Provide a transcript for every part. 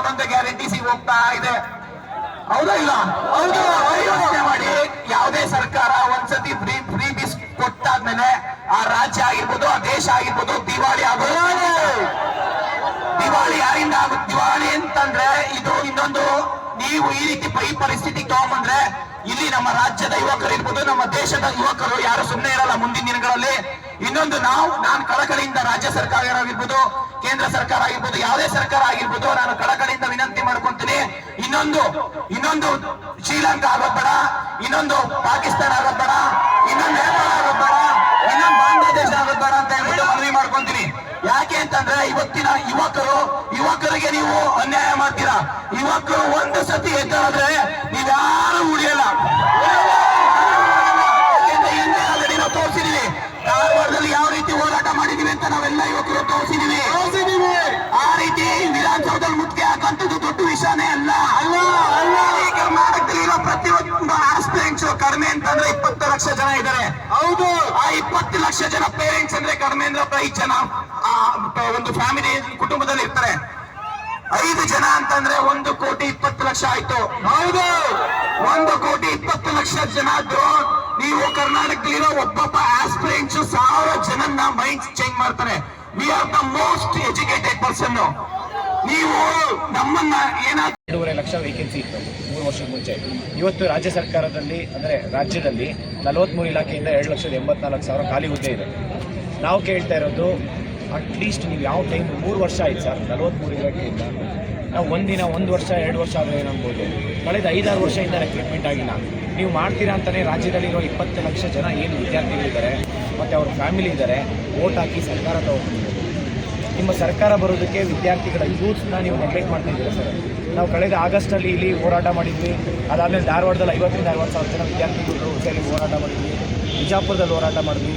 ಅದರಲ್ಲಿ ಗ್ಯಾರಂಟಿ ಸಿಗುತ್ತಾ ಹೋಗ್ತಾ ಇದೆ. ಹೌದಾ ಇಲ್ಲ? ಹೌದು ಯೋಚನೆ ಮಾಡಿ. ಯಾವುದೇ ಸರ್ಕಾರ ಒಂದ್ಸತಿ ಫ್ರೀ ಫ್ರೀ ಬಿಸ್ ಕೊಟ್ಟಾದ್ಮೇಲೆ ಆ ರಾಜ್ಯ ಆಗಿರ್ಬೋದು ಆ ದೇಶ ಆಗಿರ್ಬೋದು ದಿವಾಳಿ ಆಗೋದು ದಿವಾಳಿ! ಯಾರಿಂದ ಆಗುತ್ತೆ? ದಿವಾಳಿ ಅಂತಂದ್ರೆ ಇದು ಇನ್ನೊಂದು ನೀವು ಈ ರೀತಿ ಪೈ ಪರಿಸ್ಥಿತಿ ತಗೊಂಬಂದ್ರೆ ಇಲ್ಲಿ ನಮ್ಮ ರಾಜ್ಯದ ಯುವಕರು ಇರ್ಬೋದು, ನಮ್ಮ ದೇಶದ ಯುವಕರು ಯಾರು ಸುಮ್ಮನೆ ಇರಲ್ಲ ಮುಂದಿನ ದಿನಗಳಲ್ಲಿ. ಇನ್ನೊಂದು ನಾವು, ನಾನು ಕಳಕಳಿಯಿಂದ ರಾಜ್ಯ ಸರ್ಕಾರ ಆಗಿರ್ಬೋದು ಕೇಂದ್ರ ಸರ್ಕಾರ ಆಗಿರ್ಬೋದು, ಯಾವುದೇ ಸರ್ಕಾರ ಆಗಿರ್ಬೋದು, ನಾನು ಕಳಕಳಿಯಿಂದ ವಿನಂತಿ ಮಾಡ್ಕೊಂತೀನಿ. ಇನ್ನೊಂದು ಇನ್ನೊಂದು ಶ್ರೀಲಂಕಾ ಆಗೋದ್ ಇನ್ನೊಂದು ಪಾಕಿಸ್ತಾನ ಆಗೋದ್ ಬೇಡ ಇನ್ನೊಂದು ನೇಪಾಳ ಆಗೋದ್ ಇನ್ನೊಂದು ಬಾಂಗ್ಲಾದೇಶ ಆಗೋದ್ ಅಂತ ಹೇಳ್ಬಿಟ್ಟು ಮನವಿ ಮಾಡ್ಕೊಂತೀನಿ. ಯಾಕೆ ಅಂತಂದ್ರೆ ಇವತ್ತಿನ ಯುವಕರು, ಯುವಕರಿಗೆ ನೀವು ಅನ್ಯಾಯ ಮಾಡ್ತೀರಾ? ಯುವಕರು ಒಂದು ಸತಿ ಎದ್ದಾದ್ರೆ ಕಡಿಮೆ ಅಂತಂದ್ರೆ ಇಪ್ಪತ್ತು ಲಕ್ಷ ಜನ ಇದ್ದಾರೆ. ಹೌದು. ಆ ಇಪ್ಪತ್ತು ಲಕ್ಷ ಜನ ಪೇರೆಂಟ್ಸ್ ಅಂದ್ರೆ ಕಡಿಮೆ ಅಂದ್ರೆ ಐದು ಜನ ಆ, ಒಂದು ಫ್ಯಾಮಿಲಿ ಕುಟುಂಬದಲ್ಲಿ ಇರ್ತಾರೆ. ಐದು ಜನ ಅಂತಂದ್ರೆ ಒಂದು ಕೋಟಿ ಇಪ್ಪತ್ತು ಲಕ್ಷ ಆಯ್ತು. ಹೌದು. ಒಂದು ಕೋಟಿ ಇಪ್ಪತ್ತು ಲಕ್ಷ ಜನ ನೀವು ಕರ್ನಾಟಕದಲ್ಲಿರೋ ಒಬ್ಬೊಬ್ಬ ಆಸ್ಪಿರೆಂಟ್ಸ್ ಸಾವಿರ ಜನನ್ನ ಮೈಂಡ್ ಚೇಂಜ್ ಮಾಡ್ತಾರೆ. We are the most educated person ನೀವು ನಮ್ಮನ್ನ ಏನಾದ್ರು ಎರಡೂವರೆ ಲಕ್ಷ ವೇಕೆನ್ಸಿ ಇತ್ತು. ಮೂರು ವರ್ಷದ ಮುಂಚೆ. ಇವತ್ತು ರಾಜ್ಯ ಸರ್ಕಾರದಲ್ಲಿ, ಅಂದರೆ ರಾಜ್ಯದಲ್ಲಿ ನಲವತ್ತ್ಮೂರು ಇಲಾಖೆಯಿಂದ ಎರಡು ಲಕ್ಷದ ಎಂಬತ್ನಾಲ್ಕು ಸಾವಿರ ಖಾಲಿ ಹುದ್ದೆ ಇದೆ. ನಾವು ಕೇಳ್ತಾ ಇರೋದು ಅಟ್ಲೀಸ್ಟ್ ನೀವು ಯಾವ ಟೈಮ್ ಮೂರು ವರ್ಷ ಆಯ್ತು ಸರ್ ನಲವತ್ತ್ಮೂರು ಇಲಾಖೆಯಿಂದ. ನಾವು ಒಂದಿನ, ಒಂದು ವರ್ಷ, ಎರಡು ವರ್ಷ ಆದರೆ ಏನಾಗ್ಬೋದು ಕಳೆದ ಐದಾರು ವರ್ಷದಿಂದ ರೆಕ್ರೂಟ್ಮೆಂಟ್ ಆಗಿಲ್ಲ. ನೀವು ಮಾಡ್ತೀರಾ ಅಂತಲೇ ರಾಜ್ಯದಲ್ಲಿರೋ ಇಪ್ಪತ್ತು ಲಕ್ಷ ಜನ ಏನು ವಿದ್ಯಾರ್ಥಿಗಳಿದ್ದಾರೆ, ಮತ್ತು ಅವ್ರ ಫ್ಯಾಮಿಲಿ ಇದ್ದಾರೆ ವೋಟ್ ಹಾಕಿ ಸರ್ಕಾರ ತಗೊಂಡಿದ್ದಾರೆ ನಿಮ್ಮ ಸರ್ಕಾರ ಬರೋದಕ್ಕೆ ವಿದ್ಯಾರ್ಥಿಗಳ ಯೂತ್ನ ನೀವು ನೆಗ್ಲೆಕ್ಟ್ ಮಾಡ್ತಾ ಇದ್ದೀರಾ ಸರ್? ನಾವು ಕಳೆದ ಆಗಸ್ಟಲ್ಲಿ ಇಲ್ಲಿ ಹೋರಾಟ ಮಾಡಿದ್ವಿ. ಅದಾದಮೇಲೆ ಧಾರವಾಡದಲ್ಲಿ ಐವತ್ತರಿಂದ ಅರವತ್ತು ಸಾವಿರ ಜನ ವಿದ್ಯಾರ್ಥಿಗಳು ಸೇರಿ ಹೋರಾಟ ಮಾಡಿದ್ವಿ. ಬಿಜಾಪುರದಲ್ಲಿ ಹೋರಾಟ ಮಾಡಿದ್ವಿ.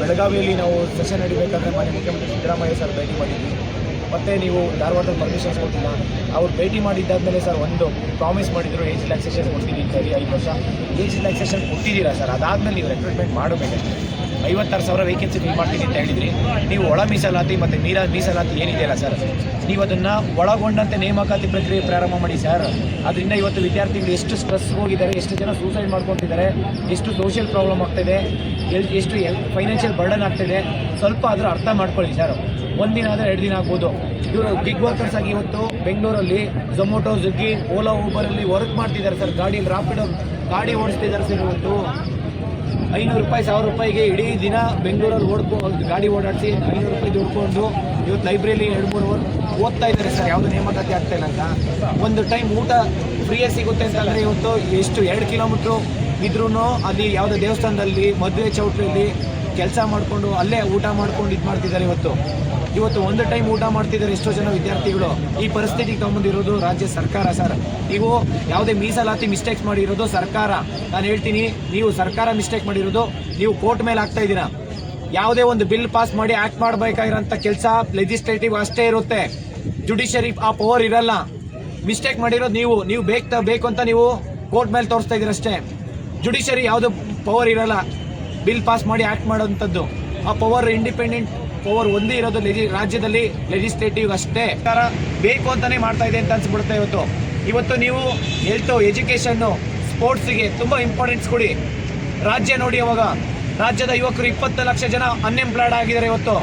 ಬೆಳಗಾವಿಯಲ್ಲಿ ನಾವು ಸೆಷನ್ ನಡಿಬೇಕಾದ್ರೆ ಮಾನ್ಯ ಮುಖ್ಯಮಂತ್ರಿ ಸಿದ್ದರಾಮಯ್ಯ ಸರ್ ಭೇಟಿ ಮಾಡಿದ್ವಿ. ಮತ್ತು ನೀವು ಧಾರವಾಡದಲ್ಲಿ ಪರ್ಮಿಷನ್ಸ್ ಕೊಟ್ಟಿಲ್ಲ. ಅವ್ರು ಭೇಟಿ ಮಾಡಿದ್ದಾದ್ಮೇಲೆ ಸರ್ ಒಂದು ಪ್ರಾಮಿಸ್ ಮಾಡಿದ್ರು ಏಜ್ ರಿಲ್ಯಾಕ್ಸೇಷನ್ ಕೊಡ್ತೀನಿ ಸರಿ ಐದು ವರ್ಷ. ಏಜ್ ರಿಲ್ಯಾಕ್ಸೇಷನ್ ಕೊಟ್ಟಿದ್ದೀರಾ ಸರ್? ಅದಾದಮೇಲೆ ನೀವು ರೆಕ್ರೂಟ್ಮೆಂಟ್ ಮಾಡಬೇಕಷ್ಟೇ ಐವತ್ತಾರು ಸಾವಿರ ವೇಕೆನ್ಸಿ ಫಿಲ್ ಮಾಡ್ತೀನಿ ಅಂತ ಹೇಳಿದ್ರಿ. ನೀವು ಒಳ ಮೀಸಲಾತಿ ಮತ್ತು ಮೀರ ಮೀಸಲಾತಿ ಏನಿದೆಯಲ್ಲ ಸರ್ ನೀವು ಅದನ್ನು ಒಳಗೊಂಡಂತೆ ನೇಮಕಾತಿ ಪ್ರಕ್ರಿಯೆ ಪ್ರಾರಂಭ ಮಾಡಿ ಸರ್ ಅದರಿಂದ ಇವತ್ತು ವಿದ್ಯಾರ್ಥಿಗಳು ಎಷ್ಟು ಸ್ಟ್ರೆಸ್ ಹೋಗಿದ್ದಾರೆ, ಎಷ್ಟು ಜನ ಸೂಸೈಡ್ ಮಾಡ್ಕೊತಿದ್ದಾರೆ, ಎಷ್ಟು ಸೋಷಿಯಲ್ ಪ್ರಾಬ್ಲಮ್ ಆಗ್ತಿದೆ ಎಷ್ಟು ಫೈನಾನ್ಷಿಯಲ್ ಬರ್ಡನ್ ಆಗ್ತಿದೆ, ಸ್ವಲ್ಪ ಆದರೂ ಅರ್ಥ ಮಾಡ್ಕೊಳ್ಳಿ ಸರ್ ಒಂದಿನ ಆದರೆ ಎರಡು ದಿನ ಆಗ್ಬೋದು. ಇವರು ಗಿಗ್ ವರ್ಕರ್ಸ್ ಆಗಿ ಇವತ್ತು ಬೆಂಗಳೂರಲ್ಲಿ ಝೊಮೊಟೊ ಜುಗ್ಗಿ ಓಲಾ ಊಬರಲ್ಲಿ ವರ್ಕ್ ಮಾಡ್ತಿದ್ದಾರೆ ಸರ್ ಗಾಡಿಯಲ್ಲಿ ರಾಪಿಡೋ ಗಾಡಿ ಓಡಿಸ್ತಿದ್ದಾರೆ ಸರ್ ಇವತ್ತು. ಐನೂರು ರೂಪಾಯಿ, ಸಾವಿರ ರೂಪಾಯಿಗೆ ಇಡೀ ದಿನ ಬೆಂಗಳೂರಲ್ಲಿ ಓಡ್ಕೊಂಡು ಗಾಡಿ ಓಡಾಡಿಸಿ ಐನೂರು ರೂಪಾಯಿ ದುಡ್ಕೊಂಡು ಇವತ್ತು ಲೈಬ್ರರಿಲಿ ಎರಡು, ಮೂರು ಅವರು ಓದ್ತಾ ಇದ್ದಾರೆ ಸರ್, ಯಾವುದು ನೇಮಕಾತಿ ಆಗ್ತಾ ಇಲ್ಲ ಅಂತ. ಒಂದು ಟೈಮ್ ಊಟ ಫ್ರೀಯಾಗಿ ಸಿಗುತ್ತೆ ಅಂತಂದರೆ ಇವತ್ತು ಎಷ್ಟು ಎರಡು ಕಿಲೋಮೀಟ್ರು ಇದ್ರೂ ಅಲ್ಲಿ ಯಾವುದೋ ದೇವಸ್ಥಾನದಲ್ಲಿ ಮದುವೆ ಚೌಟ್ರಿಯಲ್ಲಿ ಕೆಲಸ ಮಾಡಿಕೊಂಡು ಅಲ್ಲೇ ಊಟ ಮಾಡ್ಕೊಂಡು ಇದು ಮಾಡ್ತಿದ್ದಾರೆ ಇವತ್ತು. ಇವತ್ತು ಒಂದು ಟೈಮ್ ಊಟ ಮಾಡ್ತಿದ್ದಾರೆ ಎಷ್ಟೋ ಜನ ವಿದ್ಯಾರ್ಥಿಗಳು. ಈ ಪರಿಸ್ಥಿತಿಗೆ ತಗೊಂಬಂದಿರೋದು ರಾಜ್ಯ ಸರ್ಕಾರ ಸರ್. ನೀವು ಯಾವುದೇ ಮೀಸಲಾತಿ ಮಿಸ್ಟೇಕ್ಸ್ ಮಾಡಿರೋದು ಸರ್ಕಾರ. ನಾನು ಹೇಳ್ತೀನಿ, ನೀವು ಸರ್ಕಾರ ಮಿಸ್ಟೇಕ್ ಮಾಡಿರೋದು, ನೀವು ಕೋರ್ಟ್ ಮೇಲೆ ಆಗ್ತಾ ಇದ್ದೀರಾ. ಯಾವುದೇ ಒಂದು ಬಿಲ್ ಪಾಸ್ ಮಾಡಿ ಆಕ್ಟ್ ಮಾಡಬೇಕಾಗಿರೋಂಥ ಕೆಲಸ ಲೆಜಿಸ್ಲೇಟಿವ್ ಅಷ್ಟೇ ಇರುತ್ತೆ. ಜುಡಿಷರಿ ಆ ಪವರ್ ಇರಲ್ಲ. ಮಿಸ್ಟೇಕ್ ಮಾಡಿರೋದು ನೀವು ನೀವು ಬೇಕು ಬೇಕು ಅಂತ ನೀವು ಕೋರ್ಟ್ ಮೇಲೆ ತೋರಿಸ್ತಾ ಇದ್ದೀರ ಅಷ್ಟೇ. ಜುಡಿಷರಿ ಯಾವುದು ಪವರ್ ಇರಲ್ಲ. ಬಿಲ್ ಪಾಸ್ ಮಾಡಿ ಆಕ್ಟ್ ಮಾಡೋಂಥದ್ದು. ಆ ಪವರ್ ಇಂಡಿಪೆಂಡೆಂಟ್ ಪವರ್ ಒಂದೇ ಇರೋದು ರಾಜ್ಯದಲ್ಲಿ ಲೆಜಿಸ್ಲೇಟಿವ್ ಅಷ್ಟೇ. ಬೇಕು ಅಂತಾನೆ ಮಾಡ್ತಾ ಇದೆ ಅಂತ ಅನ್ಸ್ಬಿಡುತ್ತೆ ಇವತ್ತು. ಇವತ್ತು ನೀವು ಹೆಲ್ತ್ ಎಜುಕೇಷನ್ನು ಸ್ಪೋರ್ಟ್ಸಿಗೆ ತುಂಬ ಇಂಪಾರ್ಟೆನ್ಸ್ ಕೊಡಿ. ರಾಜ್ಯ ನೋಡಿ ಅವಾಗ. ರಾಜ್ಯದ ಯುವಕರು ಇಪ್ಪತ್ತು ಲಕ್ಷ ಜನ ಅನ್ಎಂಪ್ಲಾಯ್ಡ್ ಆಗಿದ್ದಾರೆ ಇವತ್ತು.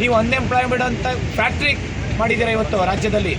ನೀವು ಅನ್ಎಂಪ್ಲಾಯ್ಮೆಂಟ್ ಅಂತ ಫ್ಯಾಕ್ಟ್ರಿ ಮಾಡಿದ್ದೀರಾ ಇವತ್ತು ರಾಜ್ಯದಲ್ಲಿ?